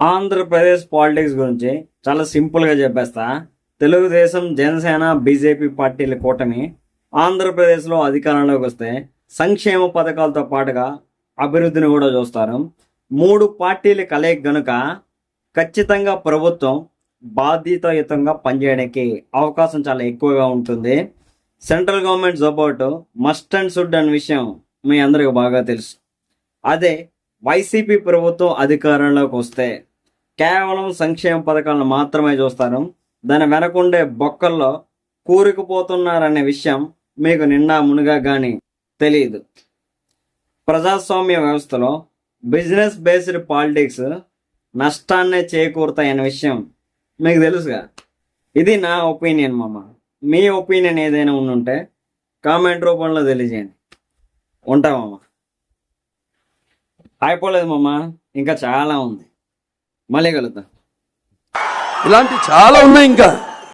Andhra Pradesh politics గురించి చాలా సింపుల్గా చెప్పేస్తా. తెలుగుదేశం జనసేన బీజేపీ పార్టీల కూటమి ఆంధ్రప్రదేశ్లో అధికారంలోకి వస్తే సంక్షేమ పథకాలతో పాటుగా అభివృద్ధిని కూడా చూస్తారు. మూడు పార్టీల కలయిక గనుక ఖచ్చితంగా ప్రభుత్వం బాధ్యతాయుతంగా పనిచేయడానికి అవకాశం చాలా ఎక్కువగా ఉంటుంది. Central government support must and should అనే విషయం మీ అందరికీ బాగా తెలుసు. అదే వైసీపీ ప్రభుత్వం అధికారంలోకి వస్తే కేవలం సంక్షేమ పథకాలను మాత్రమే చూస్తారు దాని వెనకుండే బొక్కల్లో కూరుకుపోతున్నారనే విషయం మీకు నిండా మునుగా కానీ తెలియదు ప్రజాస్వామ్య వ్యవస్థలో బిజినెస్ బేస్డ్ పాలిటిక్స్ నష్టాన్నే చేకూరుతాయనే విషయం మీకు తెలుసుగా. ఇది నా ఒపీనియన్ మామ. మీ ఒపీనియన్ ఏదైనా ఉండుంటే కామెంట్ రూపంలో తెలియజేయండి. ఉంటా మామ. అయిపోలేదు మామ. ఇంకా చాలా ఉంది. మళ్ళీ కలుద్దాం. ఇలాంటి చాలా ఉన్నాయి ఇంకా.